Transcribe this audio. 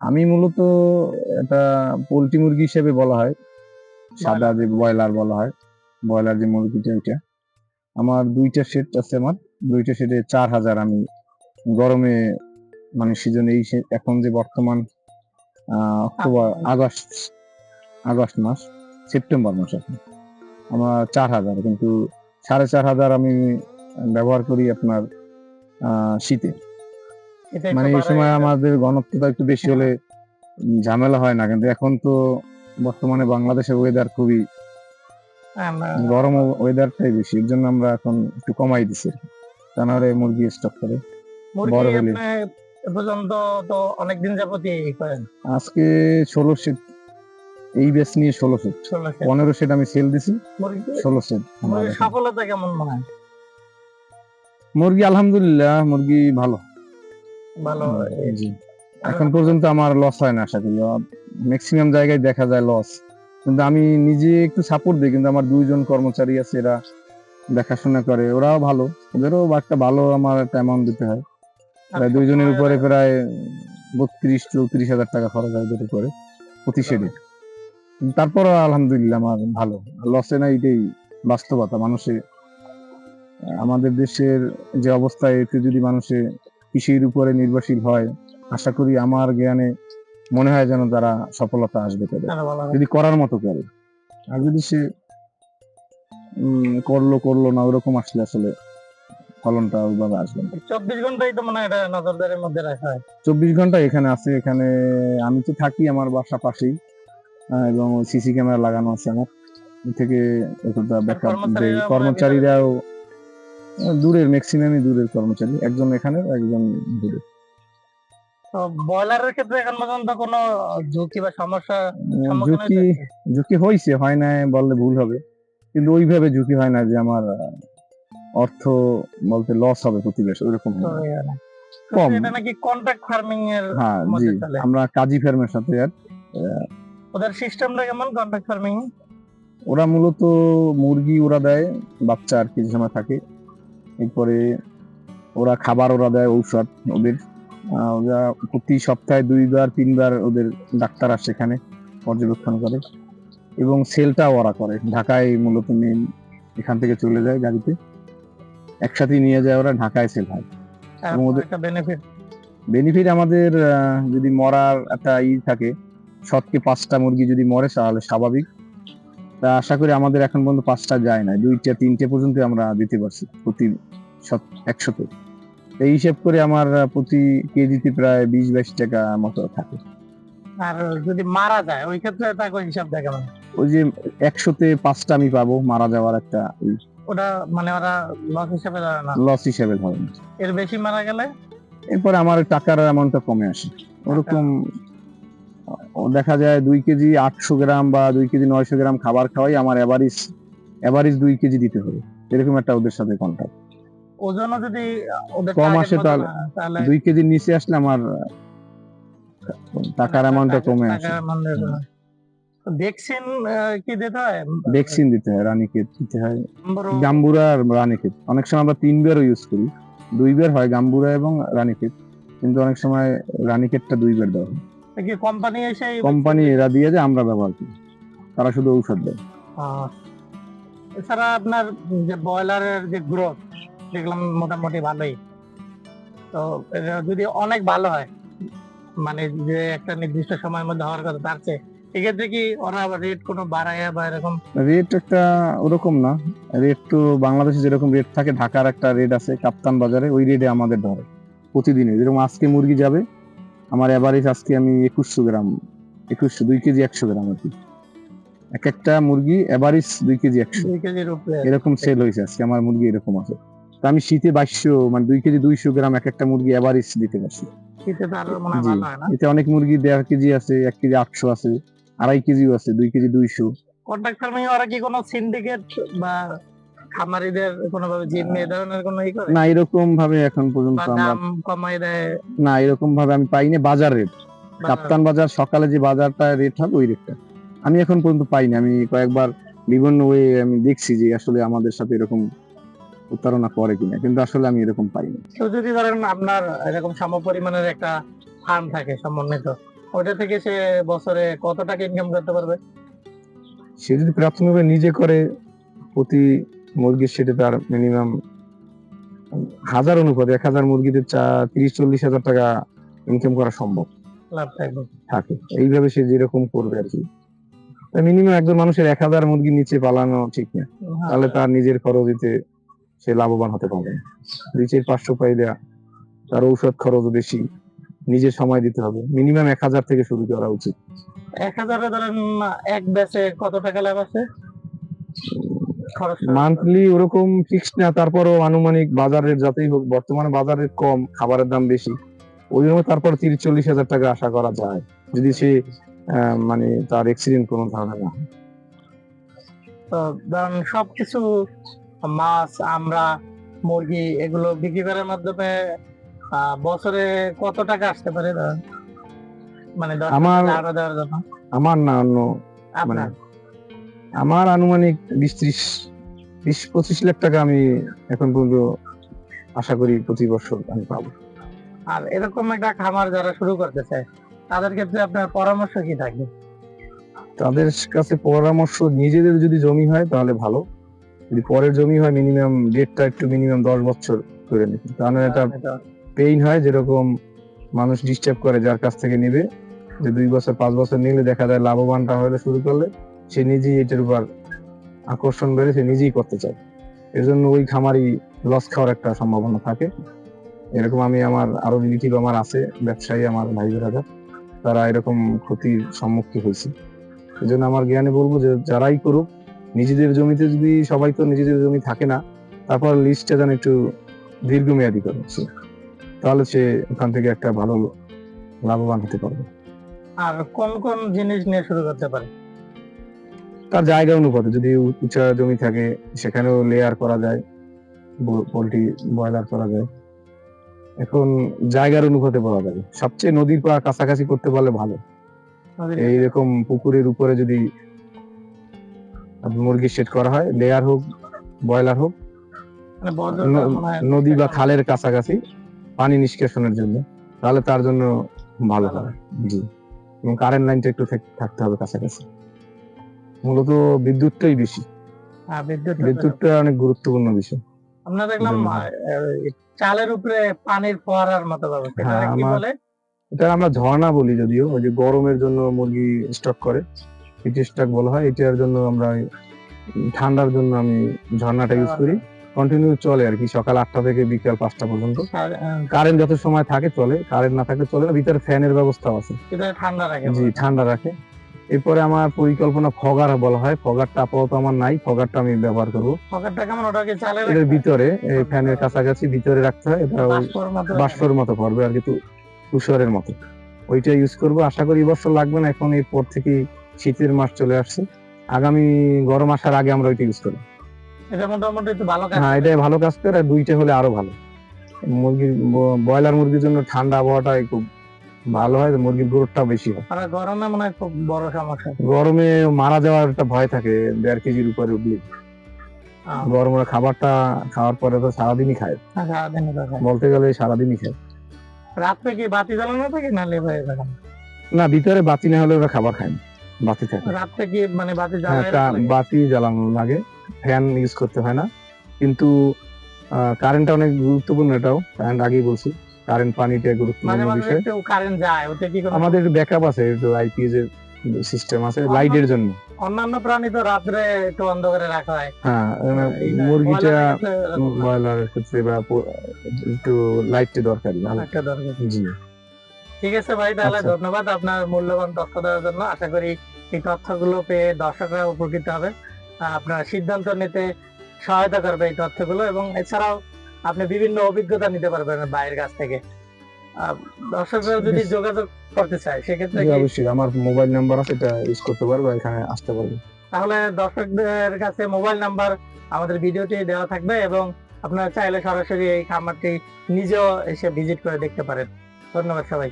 আমি মূলত এটা পোলট্রি মুরগি হিসেবে বলা হয়। সাদা যে ব্রয়লার বলা হয় ব্রয়লার যে মুরগিটা ওইটা। আমার দুইটা সেট আছে আমার দুইটা সেটে চার হাজার আমি গরমে মানে সিজনে এই এখন যে বর্তমান অক্টোবর আগস্ট আগস্ট মাস সেপ্টেম্বর মাস এখন। আমার চার হাজার কিন্তু সাড়ে চার হাজার আমি ব্যবহার করি আপনার শীতে। মানে এই সময় আমাদের ঘনত্বটা একটু বেশি হলে ঝামেলা হয় না কিন্তু এখন তো বর্তমানে বাংলাদেশের ওয়েদার খুবই গরম ওয়েদারটাই বেশি এর জন্য আমরা এখন একটু কমাই দিছি তা নাহলে মুরগি স্টক করে বড় হলে। পর্যন্ত তো অনেকদিন যাবতই এই করেন। আজকে ষোলো সেট এই বেস নিয়ে ষোলো সেট। পনেরো সেট আমি সেল দিছি ষোলো সেট সফলতা কেমন মনে হয়? মুরগি আলহামদুলিল্লাহ মুরগি ভালো। ভালো এখন পর্যন্ত আমার লস হয় না আশা করি ম্যাক্সিমাম জায়গায় দেখা যায় লস কিন্তু আমি নিজে একটু সাপোর্ট দিই কিন্তু আমার দুইজন কর্মচারী আছে এরা দেখাশোনা করে। ওরাও ভালো। ওদেরও একটা ভালো আমার একটা অ্যামাউন্ট দিতে হয়। প্রায় দুইজনের উপরে প্রায় বত্রিশ চৌত্রিশ হাজার টাকা খরচ হয় ওদের উপরে প্রতি শেডে তারপরও আলহামদুলিল্লাহ আমার ভালো। লসে না এটাই বাস্তবতা। মানুষে আমাদের দেশের যে অবস্থা এতে যদি মানুষে কৃষির উপরে নির্ভরশীল হয়। আশা করি আমার জ্ঞানে মনে হয় যেন তারা সফলতা আসবে তাদের। যদি করার মতো করে। আর যদি সে করল করল না ওরকম আসলে আসলে ফলনটা ওইভাবে আসবে না। চব্বিশ ঘন্টাই তো মনে হয় এটা নজরদারির মধ্যে রাখা হয়। চব্বিশ ঘণ্টা এখানে আছে। এখানে আমি তো থাকি আমার বাসা পাশেই। এবং সিসি ক্যামেরা লাগানো আছে আমার। থেকে ব্যাকআপ মানে কর্মচারীরাও দূরের ম্যাক্সিমামই দূরের কর্মচারী একজন এখানে একজন দূরে তো ব্রয়লারের ক্ষেত্রে এখন পর্যন্ত কোনো ঝুঁকি বা সমস্যা ঝুঁকি ঝুঁকি হয়েছে হয় না বললে ভুল হবে। কিন্তু ওইভাবে ঝুঁকি হয় না যে আমার অর্থ বলতে লস হবে প্রতি ওইরকম। কম। এটা নাকি কন্ট্রাক্ট ফার্মিং এর হ্যাঁ জি আমরা কাজী ফার্মের সাথে আর ওদের সিস্টেমটা কেমন কন্ট্রাক্ট ফার্মিং ওরা মূলত মুরগি ওরা দেয় বাচ্চা আর কিছু সময় থাকে। এরপরে ওরা খাবার ওরা দেয় ঔষধ ওদের। ওরা প্রতি সপ্তাহে দুইবার তিনবার ওদের ডাক্তার আসে সেখানে পর্যবেক্ষণ করে। এবং সেলটাও ওরা করে। ঢাকায় মূলত মেন এখান থেকে চলে যায় গাড়িতে। একসাথে নিয়ে যায় ওরা ঢাকায় সেল হয়। এবং ওদের- একটা বেনিফিট বেনিফিট আমাদের যদি মরার একটা ই থাকে শতকে পাঁচটা মুরগি যদি মরে তাহলে স্বাভাবিক। তা আশা করি আমাদের এখন পর্যন্ত পাঁচটা যায় না দুইটা তিনটে পর্যন্ত আমরা দিতে পারছি প্রতি একশোতে। এই হিসাব করে আমার প্রতি কেজিতে প্রায় বিশ বাইশ টাকা মতো থাকে। আর যদি মারা যায় ওই ক্ষেত্রে তাকে হিসাব কেমন ওই যে একশোতে পাঁচটা আমি পাবো মারা যাওয়ার একটা ওটা মানে ওরা লস হিসাবে ধরে না? লস হিসেবে ধরেন এর বেশি মারা গেলে? এরপরে আমার টাকার অ্যামাউন্টটা কমে আসে। ওরকম দেখা যায় দুই কেজি আটশো গ্রাম বা দুই কেজি নয়শো গ্রাম খাবার খাওয়াই আমার এভারেজ এভারেজ দুই কেজি দিতে হবে। এরকম একটা ওদের সাথে কন্ট্যাক্ট ওজনও যদি কম আসে তাহলে- দুই কেজির নিচে আসলে আমার টাকার অ্যামাউন্টটা কমে আসে। ভ্যাকসিন কি দিতে হয়? ভ্যাকসিন দিতে হয় রানীক্ষেত দিতে হয়। গাম্বুরা। আর রানীক্ষেত। অনেক সময় আমরা তিনবারও ইউজ করি। দুইবার হয় গাম্বুরা এবং রানীক্ষেত। কিন্তু অনেক সময় রানীক্ষেতটা দুইবার দেওয়া হয়। কি কোম্পানি এসে কোম্পানি এরা দিয়ে যায় আমরা ব্যবহার করি। তারা শুধু ঔষধ দেয়। এছাড়া আপনার যে ব্রয়লারের যে গ্রোথ দেখলাম মোটামুটি ভালোই। তো যদি অনেক ভালো হয় মানে যে একটা নির্দিষ্ট সময়ের মধ্যে হওয়ার কথা তার চেয়ে এক্ষেত্রে কি ওরা রেট কোনো বাড়ায় বা এরকম? রেট একটা ওরকম না। রেট তো বাংলাদেশে যেরকম রেট থাকে ঢাকার একটা রেট আছে কাপ্তান বাজারে ওই রেটে আমাদের ধরে। প্রতিদিনই যেরকম আজকে মুরগি যাবে আমার এভারেজ আজকে আমি একুশশো গ্রাম একুশশো দুই কেজি একশো গ্রাম আর কি। এক একটা মুরগি এভারেজ দুই কেজি একশো। এরকম সেল হয়েছে আজকে আমার মুরগি এরকম আছে। তো আমি শীতে বাইশশো মানে দুই কেজি দুইশো গ্রাম এক একটা মুরগি এভারেজ দিতে পারছি। এতে অনেক মুরগি দেড় কেজি আছে এক কেজি আটশো আছে আড়াই কেজিও আছে দুই কেজি দুইশো। কন্ট্রাক্ট ফার্মিং ওরা কি কোনো সিন্ডিকেট বা খামারিদের কোনোভাবে জিম্মি এ ধরনের কোনো ই করে? না এরকম ভাবে এখন বা পর্যন্ত আমরা দাম কমাই দেয়? না এরকম ভাবে আমি পাইনি বাজার রেট বা কাপ্তান বাজার সকালে যে বাজারটা রেট হবে ওই রেটটা আমি এখন পর্যন্ত পাইনি আমি কয়েকবার বিভিন্ন ওয়ে আমি দেখছি যে আসলে আমাদের সাথে এরকম প্রতারণা করে কিনা কিন্তু আসলে আমি এরকম পাইনি। কেউ যদি ধরেন আপনার এরকম সম পরিমাণের একটা ফার্ম থাকে সমন্বিত ওটা থেকে সে বছরে কত টাকা ইনকাম করতে পারবে? সে যদি প্রাথমিকভাবে নিজে করে প্রতি মুরগির সেটে তার মিনিমাম হাজার অনুপাতে এক হাজার মুরগিতে চা তিরিশ চল্লিশ হাজার টাকা ইনকাম করা সম্ভব। লাভ থাকবে থাকে। এইভাবে সে যেরকম করবে আর কি। মিনিমাম একজন মানুষের এক হাজার মুরগির নিচে পালানো ঠিক না। তাহলে তার নিজের খরচ দিতে সে লাভবান হতে পারবে নিচের পাঁচশো পাইলে তার ঔষধ খরচ বেশি নিজের সময় দিতে হবে। মিনিমাম এক হাজার থেকে শুরু করা উচিত। এক হাজারে ধরেন এক ব্যাচে কত টাকা লাভ আছে? মান্থলি ওরকম ফিক্সড না তারপরও আনুমানিক যতই হোক বর্তমানে কম খাবারের দাম বেশি ওই জন্য তারপর তিরিশ চল্লিশ হাজার টাকা আশা করা যায় যদি সে মানে তার এক্সিডেন্ট কোনো ধরনের না ধরেন সবকিছু মাছ আমরা মুরগি এগুলো বিক্রি করার মাধ্যমে বছরে কত টাকা আসতে পারে ধরেন? মানে আমার- আমার না অন্য মানে আপনার? আমার আনুমানিক বিশ ত্রিশ বিশ পঁচিশ লাখ টাকা আমি এখন পর্যন্ত আশা করি প্রতি বছর আমি পাবো। আর এরকম একটা খামার যারা শুরু করতে চায় তাদের ক্ষেত্রে আপনার পরামর্শ কি থাকবে তাদের কাছে পরামর্শ নিজেদের যদি জমি হয় তাহলে ভালো। যদি পরের জমি হয় মিনিমাম ডেটটা একটু মিনিমাম দশ বছর করে নিতে। তাহলে এটা পেইন হয় যেরকম মানুষ ডিস্টার্ব করে যার কাছ থেকে নেবে। যে দুই বছর পাঁচ বছর নিলে দেখা যায় লাভবানটা হলে শুরু করলে সে নিজেই এটার উপর আকর্ষণ বেড়ে সে নিজেই করতে চায়। এর জন্য ওই খামারই লস খাওয়ার একটা সম্ভাবনা থাকে। এরকম আমি আমার আরও রিলেটিভ আমার আছে, ব্যবসায়ী আমার ভাই বেড়াদার তারা এরকম ক্ষতির সম্মুখীন হয়েছে। এই জন্য আমার জ্ঞানে বলব যে যারাই করুক, নিজেদের জমিতে যদি, সবাই তো নিজেদের জমি থাকে না, তারপর লিস্টটা যেন একটু দীর্ঘমেয়াদী করে। তাহলে সে ওখান থেকে একটা ভালো লাভবান হতে পারবে। আর কোন কোন জিনিস নিয়ে শুরু করতে পারে? তার জায়গা অনুপাতে যদি উঁচা জমি থাকে সেখানেও লেয়ার করা যায় পোলট্রি ব্রয়লার করা যায়। এখন জায়গার অনুপাতে বলা যাবে সবচেয়ে নদীর পা কাছাকাছি করতে পারলে ভালো। এইরকম পুকুরের উপরে যদি মুরগি সেট করা হয় লেয়ার হোক ব্রয়লার হোক হয়। নদী বা খালের কাছাকাছি পানি নিষ্কাশনের জন্য তাহলে তার জন্য ভালো হবে জি। এবং কারেন্ট লাইনটা একটু থাকতে হবে কাছাকাছি। মূলত বিদ্যুৎটাই বেশি। হ্যাঁ, বিদ্যুৎটা অনেক গুরুত্বপূর্ণ বিষয়। আমরা দেখলাম চালের উপরে পানির ফোয়ারার মতো ব্যবস্থা হ্যাঁ, এটা কি বলে? এটা আমরা ঝর্ণা বলি যদিও ওই যে গরমের জন্য মুরগি স্টক করে। হিট স্টক বলা হয় এটার জন্য আমরা ঠান্ডার জন্য আমি ঝর্ণাটা ইউজ করি। কন্টিনিউ চলে আর কি সকাল আটটা থেকে বিকাল পাঁচটা পর্যন্ত। কারেন্ট যত সময় থাকে চলে কারেন্ট না থাকলে চলে না ভিতরে ফ্যানের ব্যবস্থা আছে। ঠান্ডা রাখে। জি ঠান্ডা রাখে। এরপরে আমার পরিকল্পনা ফগার বলা হয়। ফগারটা আপাতত আমার নাই ফগারটা আমি ব্যবহার করব। কেমন? চালের ভিতরে এই ফ্যানের কাছাকাছি ভিতরে রাখতে হয়। এটা ওই বাষ্পর মতো করবে আর কি তুষারের মতো। ওইটা ইউজ করব। আশা করি বছর লাগবে না এখন এরপর থেকে শীতের মাস চলে আসছে। আগামী গরম আসার আগে আমরা ওইটা ইউজ করি এটা মোটামুটি একটু ভালো কাজ হ্যাঁ। এটাই ভালো কাজ করে আর দুইটা হলে আরও ভালো। মুরগির ব্রয়লার মুরগির জন্য ঠান্ডা আবহাওয়াটাই খুব ভালো হয় মুরগির গ্রোথটা বেশি হয়। আর গরমে মনে হয় খুব বড় সমস্যা। গরমে মারা যাওয়ার একটা ভয় থাকে দেড় কেজির উপরে উঠলে গরমের খাবারটা খাওয়ার পরে তো সারাদিনই খায়। হ্যাঁ, সারাদিন এটা খায়। বলতে গেলে সারাদিনই খায়। রাত্রে কি বাতি জ্বালানো থাকে না হয়ে না ভিতরে বাতি না হলে ওরা খাবার খায় না বাতি থাকে। রাত্রে কি মানে বাতি হ্যাঁ জ্বালানো বাতি জ্বালানো লাগে ফ্যান ইউজ করতে হয় না। কিন্তু কারেন্টটা অনেক গুরুত্বপূর্ণ এটাও কারেন্ট আগেই বলছি। কারেন্ট পানিটা গুরুত্বপূর্ণ মাঝে বিষয়। কারেন্ট যায় ওতে কি আমাদের ব্যাকআপ আছে আইপিএস এর সিস্টেম আছে লাইটের জন্য। অন্যান্য প্রাণী তো রাত্রে একটু অন্ধকারে রাখা হয়। হ্যাঁ এই মুরগিটা ব্রয়লারের ক্ষেত্রে বা একটু লাইটটা দরকারি। একটা দরকার। জি। ঠিক আছে ভাই তাহলে আচ্ছা। ধন্যবাদ আপনার মূল্যবান তথ্য দেওয়ার জন্য। আশা করি এই তথ্যগুলো পেয়ে দর্শকরা উপকৃত হবে। আপনার সিদ্ধান্ত নিতে সহায়তা করবে এই তথ্যগুলো এবং এছাড়াও আপনি বিভিন্ন অভিজ্ঞতা নিতে পারবেন বাইরের কাছ থেকে। দর্শকরা যদি যোগাযোগ করতে চায় সেক্ষেত্রে অবশ্যই আমার মোবাইল নাম্বার আছে এটা ইউজ করতে পারবে এখানে আসতে পারবে। তাহলে দর্শকদের কাছে মোবাইল নাম্বার আমাদের ভিডিওটি দেওয়া থাকবে এবং আপনারা চাইলে সরাসরি এই খামারটি নিজেও এসে ভিজিট করে দেখতে পারেন। ধন্যবাদ সবাই